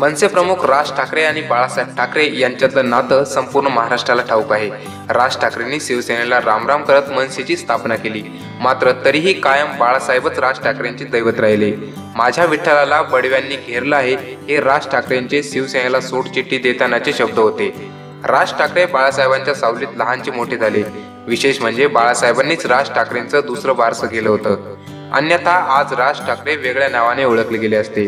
मनसे प्रमुख राज ठाकरे आणि बाळासाहेब ठाकरे यांच्यातलं नातं संपूर्ण महाराष्ट्राला ठाऊक आहे. राज ठाकरेंनी शिवसेनेला रामराम करत मनसेची स्थापना केली. मात्र तरीही कायम बाळासाहेबच राज ठाकरेंचे दैवत राहिले. माझ्या विठ्ठलाला बडव्यांनी घेरलं आहे हे राज ठाकरेंचे शिवसेनेला सोडचिठ्ठी देतानाचे शब्द होते. राज ठाकरे बाळासाहेबांच्या सावलीत लहानचे मोठे झाले. विशेष म्हणजे बाळासाहेबांनीच राज ठाकरेंचं दुसरं बारसं केलं होतं. अन्यथा आज राज ठाकरे वेगळ्या नावाने ओळखले गेले असते.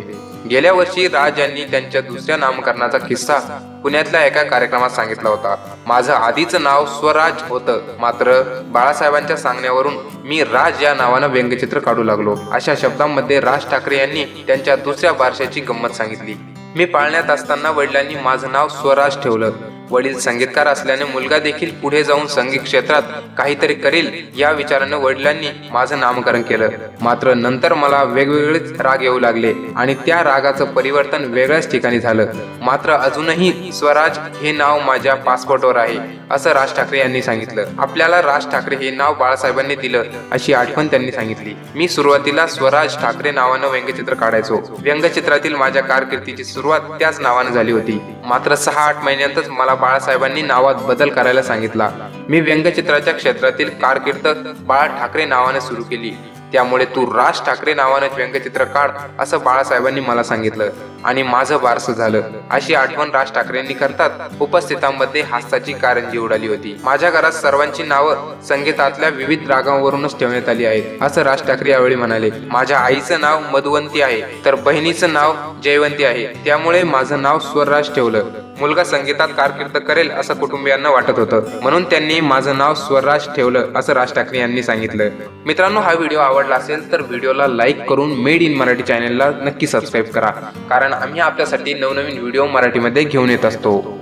गेल्या वर्षी राज यांनी त्यांच्या दुसऱ्या नामकरणाचा किस्सा पुण्यातल्या एका कार्यक्रमात सांगितला होता. माझं आधीचं नाव स्वराज होतं. मात्र बाळासाहेबांच्या सांगण्यावरून मी राज या नावानं व्यंगचित्र काढू लागलो. अशा शब्दांमध्ये राज ठाकरे यांनी त्यांच्या दुसऱ्या बारशाची गंमत सांगितली. मी पाळण्यात असताना वडिलांनी माझं नाव स्वराज ठेवलं. वडील संगीतकार असल्याने मुलगा देखील पुढे जाऊन संगीत क्षेत्रात काहीतरी करेल या विचाराने वडिलांनी माझं नामकरण केलं. मात्र नंतर मला वेगवेगळेच राग येऊ लागले आणि त्या रागाचं परिवर्तन वेगळ्याच ठिकाणी झालं. मात्र अजूनही स्वराज हे नाव माझ्या पासपोर्टवर आहे असं राज ठाकरे यांनी सांगितलं. आपल्याला राज ठाकरे हे नाव बाळासाहेबांनी दिलं अशी आठवण त्यांनी सांगितली. मी सुरुवातीला स्वराज ठाकरे नावानं व्यंगचित्र काढायचो. व्यंगचित्रातील माझ्या कारकिर्दीची सुरुवात त्याच नावानं झाली होती. मात्र सहा आठ महिन्यांतच मला बाळासाहेबांनी नावात बदल करायला सांगितला. मी व्यंगचित्राच्या क्षेत्रातील कारकीर्द बाळा ठाकरे नावाने सुरू केली. त्यामुळे तू राज ठाकरे नावाने व्यंगचित्र काढ असं बाळासाहेबांनी मला सांगितलं. आणि माझं बारसं झालं. अशी आठवण राज ठाकरेंनी करतात उपस्थितांमध्ये हास्याची कारंजी उडाली होती. माझ्या घरात सर्वांची नावं संगीतातल्या विविध रागांवरूनच ठेवण्यात आली आहेत असं राज ठाकरे यावेळी म्हणाले. माझ्या आईचं नाव मधुवंती आहे तर बहिणीचं नाव जयवंती आहे. त्यामुळे माझं नाव स्वरराज ठेवलं. मुलगा संगीतात कारकीर्द करेल असं कुटुंबियांना वाटत होतं. म्हणून त्यांनी माझं नाव स्वराज ठेवलं असं राज ठाकरे यांनी सांगितलं. मित्रांनो हा व्हिडिओ आवडला असेल तर व्हिडिओला लाईक करून मेड इन मराठी चॅनलला नक्की सबस्क्राईब करा. कारण आम्ही आपल्यासाठी नवनवीन व्हिडिओ मराठीमध्ये घेऊन येत असतो.